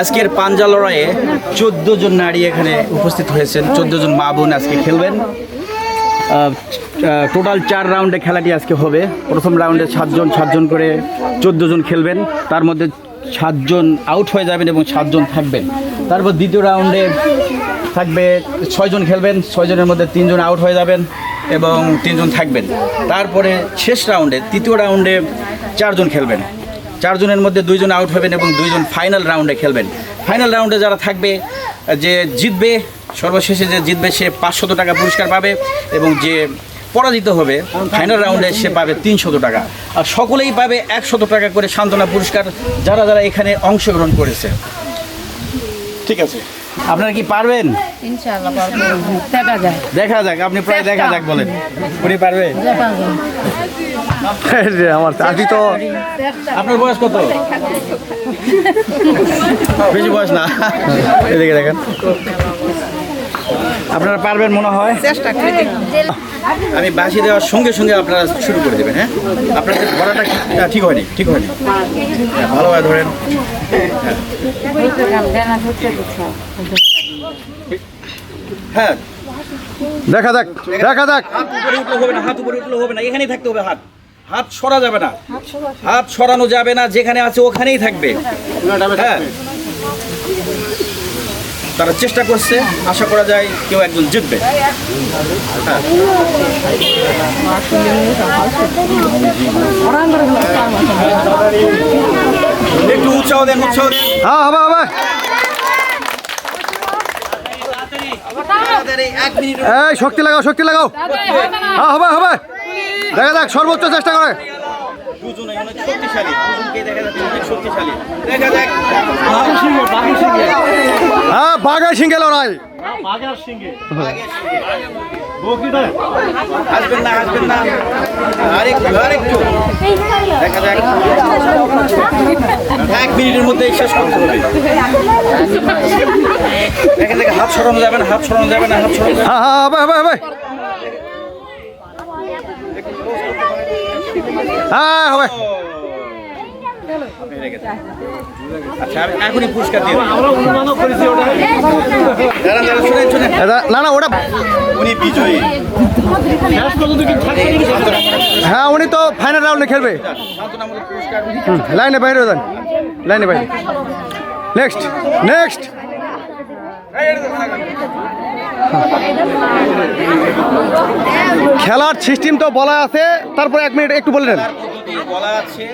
আজকের পাঞ্জা লড়াইয়ে চোদ্দ জন নারী এখানে উপস্থিত হয়েছেন। চোদ্দ জন মা বোন আজকে খেলবেন। টোটাল চার রাউন্ডে খেলাটি আজকে হবে। প্রথম রাউন্ডে সাতজন সাতজন করে চোদ্দ জন খেলবেন। তার মধ্যে সাতজন আউট হয়ে যাবেন এবং সাতজন থাকবেন। তারপর দ্বিতীয় রাউন্ডে থাকবে ছয়জন খেলবেন। ছয়জনের মধ্যে তিনজন আউট হয়ে যাবেন এবং তিনজন থাকবেন। তারপরে শেষ রাউন্ডে, তৃতীয় রাউন্ডে চারজন খেলবেন। চারজনের মধ্যে দুইজন আউট হবেন এবং দুইজন ফাইনাল রাউন্ডে খেলবেন। ফাইনাল রাউন্ডে যারা থাকবে যে জিতবে সর্বশেষে যে জিতবে সে পাঁচশত টাকা পুরস্কার পাবে এবং যে পরাজিত হবে ফাইনাল রাউন্ডে সে পাবে তিনশত টাকা। আর সকলেই পাবে একশত টাকা করে সান্ত্বনা পুরস্কার যারা যারা এখানে অংশগ্রহণ করেছে। ঠিক আছে। আপনারা কি পারবেন? দেখা যাক। আপনি প্রায় দেখা যাক বলেন। উনি পারবে? আমার চাচি তো আপনার বয়স কত? বেশি বয়স না। এদিকে দেখেন। আপনারা পারবেন মনে হয়? আমি বাসি দেওয়ার সঙ্গে সঙ্গে আপনারা শুরু করে দেবেন হ্যাঁ? আপনাদের ধরাটা ঠিক- হয়নি ঠিক হয়নি। হ্যাঁ, ভালোভাবে ধরেন। হ্যাঁ। দেখা যাক দেখা যাক। হাত উপরে উঠলে হবে না হাত উপরে উঠলে হবে না এখানেই থাকতে হবে হাত। হাত সরা যাবে না। হাত সরানো যাবে না যেখানে আছে ওখানেই থাকবে। হ্যাঁ। তারা চেষ্টা করছে আশা করা যায় কেউ একজন জিতবে। হ্যাঁ। একটু উৎসাহ দেন উৎসাহ দেন। হ্যাঁ হবে শক্তি লাগাও শক্তি লাগাও। হ্যাঁ হবে হবে। দেখা যাক সর্বোচ্চ চেষ্টা করে। দুজনে অনেক শক্তিশালী। দুজনকে দেখা যাচ্ছে অনেক শক্তিশালী। দেখা যাক। হ্যাঁ বাঘের সিংহে লড়াই। আসবেন না আসবেন না। আরেকটু আরেকটু। দেখা যাক। এক মিনিটের মধ্যে শেষ করতে হবে। দেখেন দেখে হাত সরানো যাবে না হাত সরানো যাবে না হাত সরানো। হ্যাঁ হ্যাঁ হবে হবে হবে হ্যাঁ হবে হেরে গেছে। আচ্ছা আমি এখনই পুরস্কার দিয়ে দেবো। দাঁড়ান দাঁড়ান শুনেন শুনেন এ দা- না না ওটা উনি বিজয়ী। হ্যাঁ উনি তো ফাইনাল রাউন্ডে খেলবে। লাইনে বাইরে যান। লাইনে বাইরে। নেক্সট নেক্সট খেলার সিস্টেম তো বলা আছে তারপর এক মিনিট একটু বলে নেন বলা আছে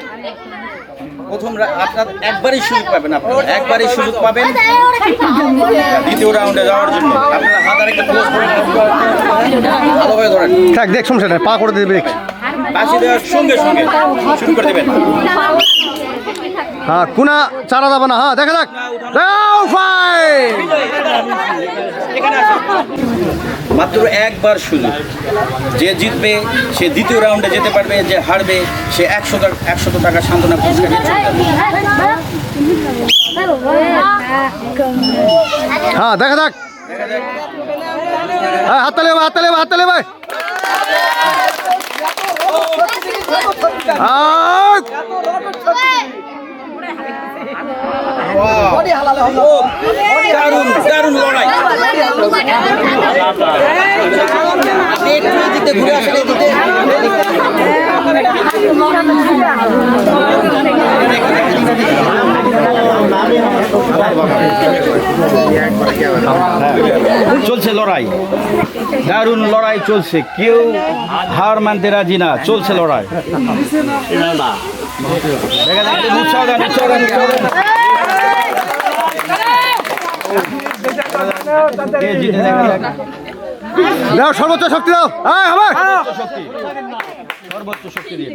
প্রথম আপনার একবারই সুযোগ পাবেন আপনারা একবারই সুযোগ পাবেন দ্বিতীয় রাউন্ডে যাওয়ার জন্য। আপনারা হাত আর একটু ক্লোজ করে ভালোভাবে ধরেন। থাক দেখ নেই পা করে দেবে দেখ। বাসি দেওয়ার সঙ্গে সঙ্গে শুরু করে দেবেন। হ্যাঁ কুনা চারা যাবে না হ্যাঁ দেখা যাক। আসেন। মাত্র একবার সুযোগ যে জিতবে, সে দ্বিতীয় রাউন্ডে যেতে পারবে, যে হারবে, সে একশো একশত টাকা সান্ত্বনা পুরস্কার। হ্যাঁ দেখা যাক হ্যাঁ হবে হাততালি হবে হাততালি হবে আহ! ও, দারুণ দারুণ লড়াই। আপনি একটু দিতে ঘুরে আসেন এদিকে। চলছে লড়াই। দারুণ লড়াই চলছে। কেউ হার মানতে রাজি না। চলছে লড়াই। সর্বোচ্চ শক্তি দাও হ্যাঁ হবে শক্তি। সর্বোচ্চ শক্তি দিন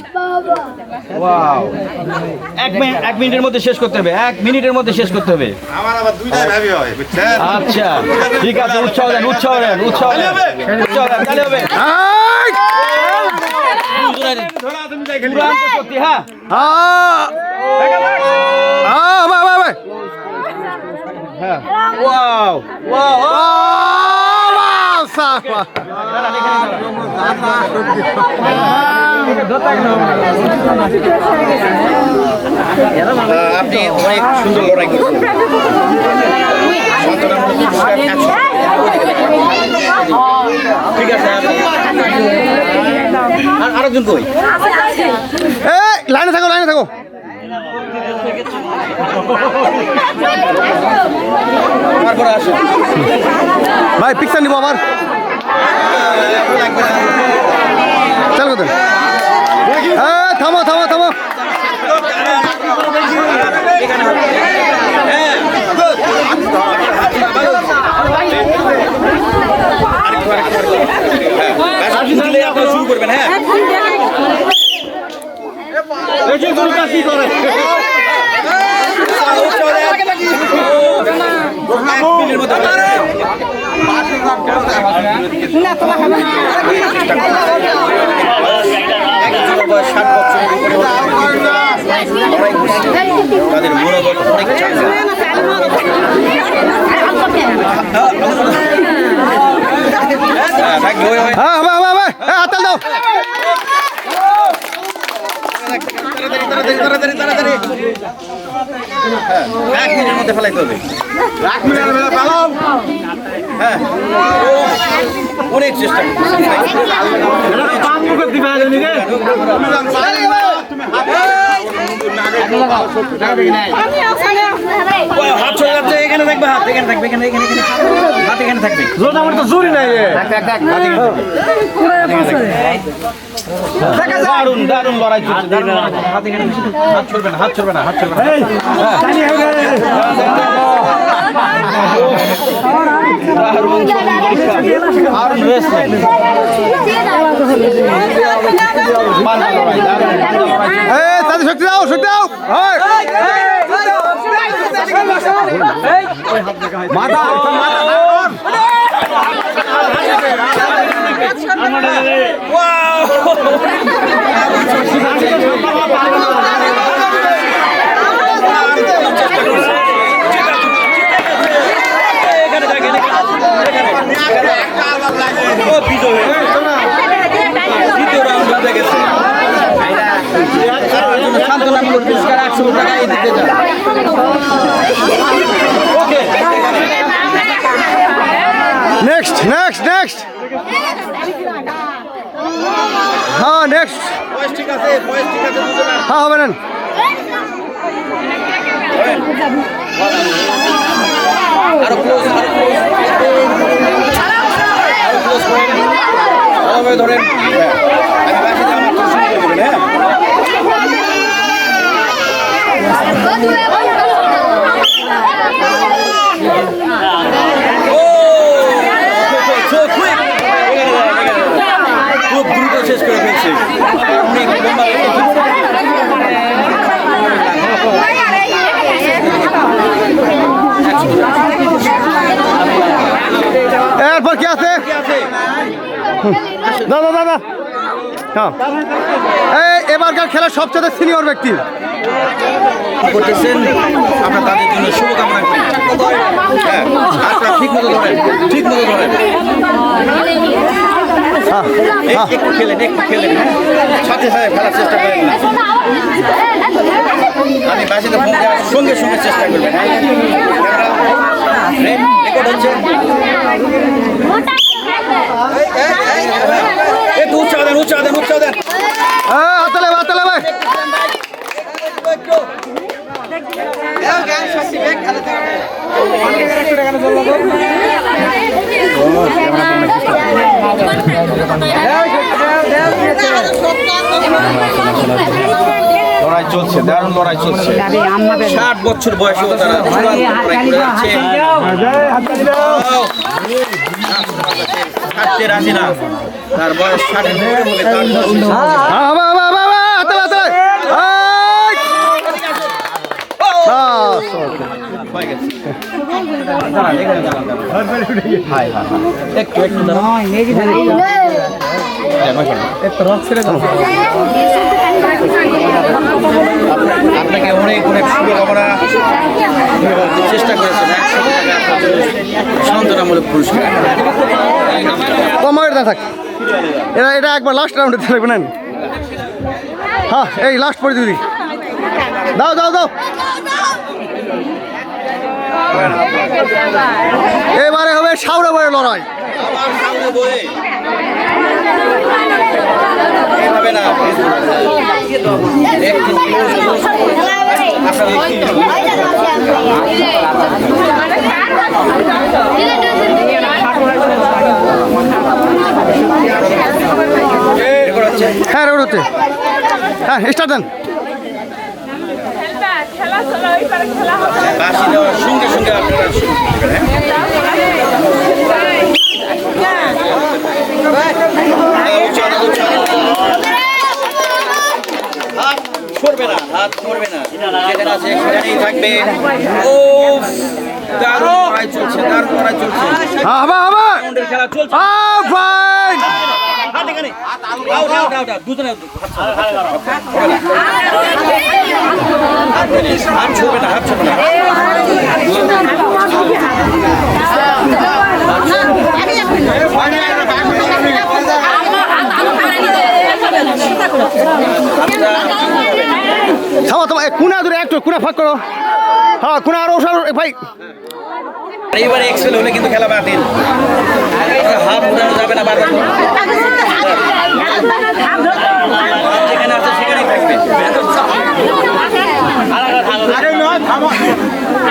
ওয়াও এক মিনিট এক মিনিটের মধ্যে শেষ করতে হবে। এক মিনিটের মধ্যে শেষ করতে হবে। আমার আবার দুইটাই ভাবি হয় বুঝছেন? আচ্ছা ঠিক আছে উৎসাহ দেন উৎসাহ দেন উৎসাহ দেন উৎসাহ দেন তাহলে হবে। শক্তি হ্যাঁ। হ্যাঁ হ্যাঁ। হ্যাঁ ওয়াও ওয়াও! সাফা আপনি অনেক সুন্দর লড়াই। ঠিক আছে আর আরেকজন কই লাইনে থাকো লাইনে থাকো ভাই পিকচার নিব আবার। চল কোথায় হ্যাঁ থামো থামো থামো। শুরু করবেন হ্যাঁ এক মিনিটের মধ্যে একজন বয়স ষাট বছরের উপরে তাদের মনোবল অনেক। হ্যাঁ, হয়ে হয়। হ্যাঁ হবে হ্যাঁ হাতাল দাও তাড়াতাড়ি, তাড়াতাড়ি, তাড়াতাড়ি। হ্যাঁ, এক মিনিটের মধ্যে ফেলাইতে হবে। হ্যাঁ। অনেক চেষ্টা হাত চলে যাচ্ছে এখানে থাকবে হাত এখানে থাকবে এখানে এখানে এখানে। হাত এখানে থাকবে। আমার তো জুরি নাই দারুণ দারুণ লড়াই চলছে দারুণ লড়াই চলছে। হাত ছড়বে না হাত ছড়বে না হাত ছড়বে না দারুণ দারুণ দারুণ শক্তি দাও শক্তি দাও হয় মাথা মাথা সান্ত্বনামূলক পুরস্কার আটশো টাকা দিতে যান ওকে নেক্সট নেক্সট নেক্সট হ্যাঁ নেক্সট হ্যাঁ হবে না আরও ক্লোজ আরও ক্লোজ আরও ক্লোজ করেন ধরেন হ্যাঁ। আমি বাকি যে আমার তো শুরু করে দেবেন, হ্যাঁ ও so quick এখানে দাঁড়ান, এখানে দাঁড়ান। খুব দ্রুত শেষ করে ফেলছে অনেক লম্বা এরপর কি আছে কি আছে দাদা দাদা হ্যাঁ এবারকার খেলার সবচেয়ে সিনিয়র ব্যক্তি করতেছেন আমরা তাদের জন্য শুভকামনা করি হ্যাঁ আপনারা ঠিক মতো ধরেন ঠিক মতো ধরেন এ- একটু খেলেন একটু খেলেন হ্যাঁ? সাথে সাথে খেলার চেষ্টা করেন আমি বাসিতে ফোন দেওয়ার সঙ্গে সঙ্গে চেষ্টা করবেন হ্যাঁ রেকর্ড হচ্ছে একটু উৎসাহ দেন উৎসাহ দেন উৎসাহ দেন হ্যাঁ হাতালে হাতালে ভাই লড়াই চলছে দারুণ লড়াই চলছে ষাট বছর বয়সেও তারা রাজি না। তার বয়স ষাটের উপরে তার। একটু একটু। আপনাকে অনেক অনেক শুভকামনা। চেষ্টা করেছেন। সান্ত্বনামূলক পুরস্কার। কম মার্কেট না থাক। এটা এটা একবার লাস্ট রাউন্ডে থাকবে না হ্যাঁ এই লাস্ট প্রতিযোগী দাও দাও দাও। এবারে হবে সাউরে বয়ে লড়াই। না রেকর্ড হচ্ছে হ্যাঁ রেড হচ্ছে হ্যাঁ স্টার্ট দেন খেলা চলো এবার খেলা হবে বাঁশি দেওয়ার সঙ্গে সঙ্গে আপনারা শুরু করবেন, হ্যাঁ? হ্যাঁ, উচ্চারণ, উচ্চারণ। হাত সরবে না হাত সরবে না যেখানে আছে সেখানেই থাকবে ও দারুণ চলছে দারুণ চলছে। হবে হবে। রাউন্ডের খেলা চলছে। এই কুনা ধরে একটু কুনা ফাঁক করো। হ্যাঁ কুনা আরও ভাই। এইবার এক্সেল হলে কিন্তু খেলা বাতিল। হাফ উঠানো যাবে না বারবার যেখানে আছে সেখানেই থাকবে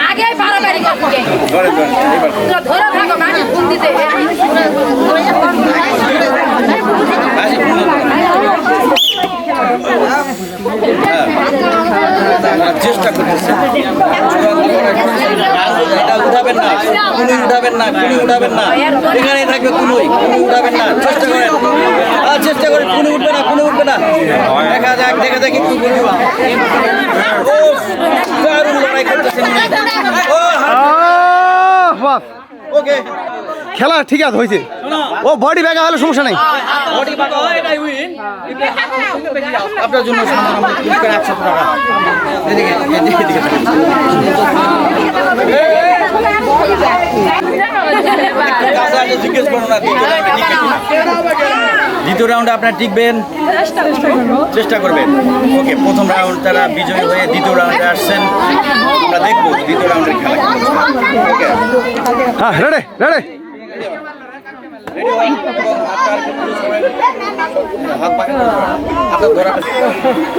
আগে বাড়াবাড়ি করছে ধরেন ধরেন এইবার ধরে থাকো গাড়ি ফোন দিতে আসি আমরা চেষ্টা করতেছি এটা উঠাবেন না কুনি উঠাবেন না কুনি উঠাবেন না। এখানেই থাকবে কুনুই কুনি উঠাবেন না চেষ্টা করেন। আর চেষ্টা করেন কুনি উঠবে না কুনি উঠবে না। দেখা যাক দেখা যাক একটু কুনি ও দারুণ লড়াই করতেছেন ও আহ, ওকে। খেলা ঠিক আছে হয়েছে। ও বডি ব্যাগা হলে সমস্যা নেই। আপনার জন্য একশো টাকা। দ্বিতীয় রাউন্ডে। আপনার টিকবেন। চেষ্টা করবেন। ওকে প্রথম রাউন্ড তারা বিজয়ী হয়ে দ্বিতীয় রাউন্ডে আসছেন। আমরা দেখব দ্বিতীয় রাউন্ডের খেলা হ্যাঁ। রেডে রেডে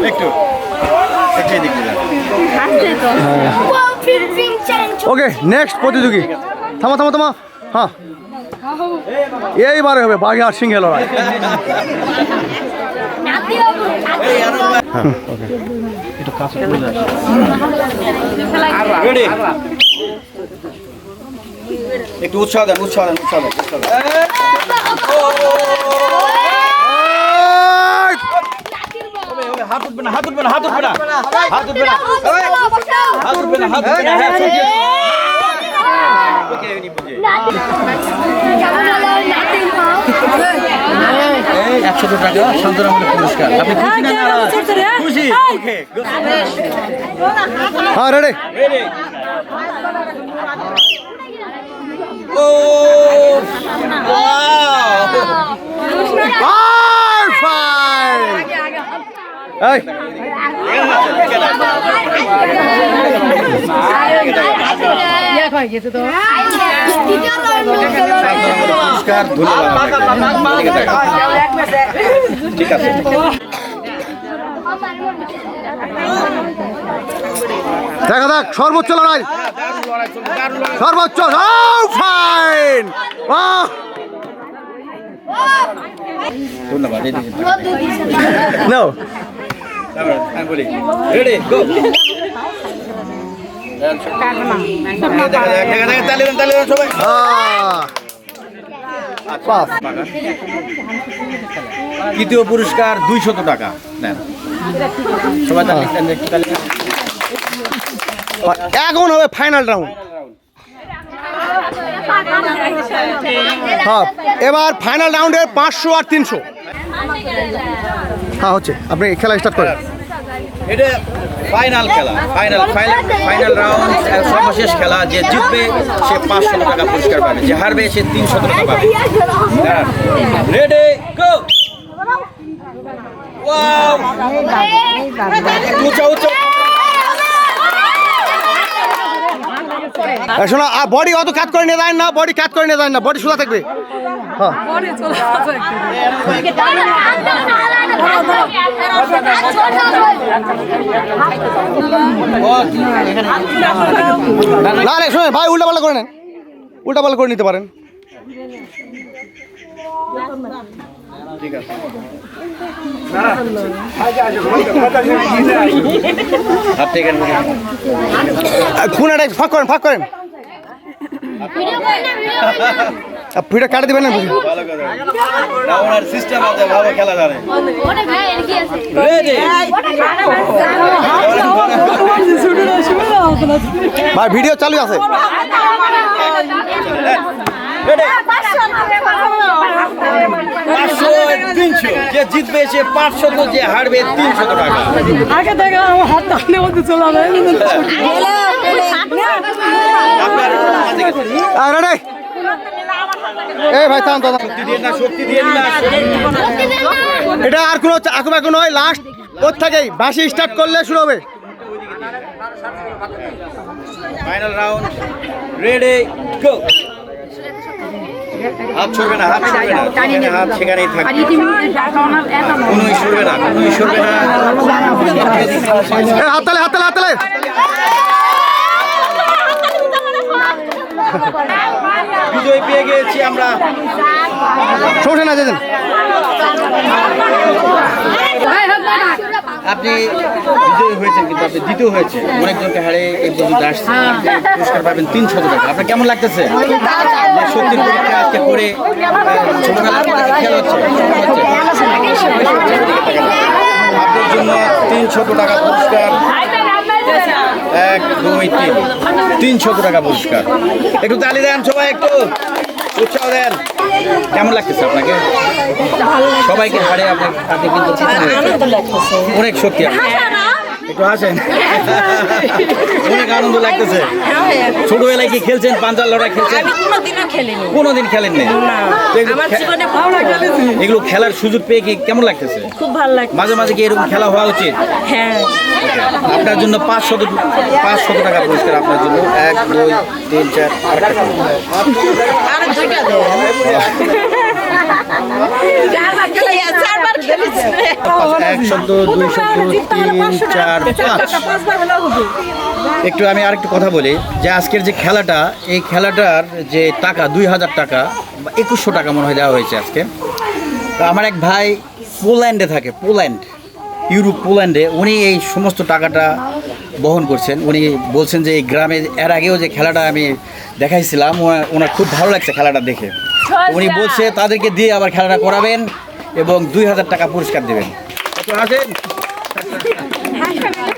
একটু একটু যান। ওকে নেক্সট প্রতিযোগী। থামা থামো থামো। হ্যাঁ। এইবারে হবে বাঘে আর সিংহে লড়াই। একটু উৎসাহ দেন উৎসাহ দেন উৎসাহ দেন উৎসাহ দেন। হাত উঠবে না। হাত উঠবে না। হাত উঠবে না হাত উঠবে না। হাত উঠবে না হাত উঠবে না হ্যাঁ। এই একশো টাকা শান্তরামূলক পুরস্কার। আপনি খুশি না নারাজ? খুশি? ওকে হ্যাঁ রেডে ও ওয়াও ঠিক আছে দেখা যাক সর্বোচ্চ লড়াই। সর্বোচ্চ ফাইন। ধন্যবাদ তৃতীয় পুরস্কার দুইশত টাকা, নেন। এখন হবে ফাইনাল রাউন্ড হ্যাঁ এবার ফাইনাল রাউন্ডে পাঁচশো আর তিনশো। হ্যাঁ হচ্ছে আপনি খেলা স্টার্ট করেন এটা ফাইনাল খেলা ফাইনাল ফাইনাল ফাইনাল রাউন্ড সর্বশেষ খেলা যে জিতবে সে পাঁচশো টাকা পুরস্কার পাবে যে হারবে সে তিনশো টাকা পাবে রেডি গো উঁচা উঁচা শোনো বডি অত কাজ করে নিয়ে যায় না বডি কাজ করে নিয়ে যায় না বডি সোজা থাকবে। হ্যাঁ। না শোনেন ভাই উল্টা পাল্টা করে নেন। উল্টা পাল্টা করে নিতে পারেন। থেকে খুনাটা ফাঁক করেন ফাঁক করেন। কাটে দেবেন না ভালো সিস্টেম আছে ভালো খেলা জানে রেডি ভাই ভিডিও চালু আছে। পাঁচশো তিনশো। যে জিতবে সে পাঁচশো তো যে হারবে তিনশো টাকা। আগে থেকে আমার হাত টানলে মধ্যে চলে যাবে। আপনার আর রে এই ভাই থাম থাম এটা আর কোনো আকু বাকু নয় লাস্ট ওর থেকেই। বাসি স্টার্ট করলে শুরু হবে। ফাইনাল রাউন্ড রেডি গো হাত ছড়বে না হাত ছড়বে না। যেখানে হাত সেখানেই থাকবে। কোনোই সরবে না কোনোই সরবে না। এই হাত তালে হাত তালে হাত তালে। বিজয় পেয়ে গিয়েছি আমরা। সমস্যা না যেতেন আপনি বিজয়ী হয়েছেন কিন্তু আপনি দ্বিতীয় হয়েছে অনেকজনকে হারে এই পর্যন্ত আসছে পুরস্কার পাবেন তিনশো টাকা। আপনার কেমন লাগতেছে? যে শক্তির পরীক্ষা আজকে করে ছোটবেলার খেলা হচ্ছে। আপনার জন্য তিনশত টাকা পুরস্কার এক দুই তিন। তিনশত টাকা পুরস্কার। একটু তালি দেন সবাই একটু। উৎসাহ দেন। কেমন লাগতেছে আপনাকে? সবাইকে হারে আপনি আপনি কিন্তু অনেক শক্তি আপনার। একটু হাসেন অনেক আনন্দ লাগতেছে। ছোটবেলায় কি খেলছেন? পাঞ্জাল লড়াই খেলছেন? কোনোদিন খেলেন না। এগুলো খেলার সুযোগ পেয়ে কি কেমন লাগতেছে? খুব ভালো লাগে মাঝে মাঝে কি এরকম খেলা হওয়া উচিত? হ্যাঁ। আপনার জন্য পাঁচশত পাঁচশত টাকা পুরস্কার আপনার জন্য। এক দুই তিন চার। আর এক শব্দ দুই শব্দ তিন চার পাঁচ। একটু আমি আরেকটু কথা বলি যে আজকের যে খেলাটা এই খেলাটার যে টাকা দুই হাজার টাকা বা একুশশো টাকা মনে হয় দেওয়া হয়েছে আজকে। তো আমার এক ভাই পোল্যান্ডে থাকে পোল্যান্ড ইউরোপ পোল্যান্ডে। উনি এই সমস্ত টাকাটা বহন করছেন। উনি বলছেন যে এই গ্রামে এর আগেও যে খেলাটা আমি দেখাইছিলাম ওনার খুব ভালো লাগছে খেলাটা দেখে। উনি বলছে তাদেরকে দিয়ে আবার খেলাটা করাবেন। এবং দুই হাজার টাকা পুরস্কার দেবেন। একটু হাসেন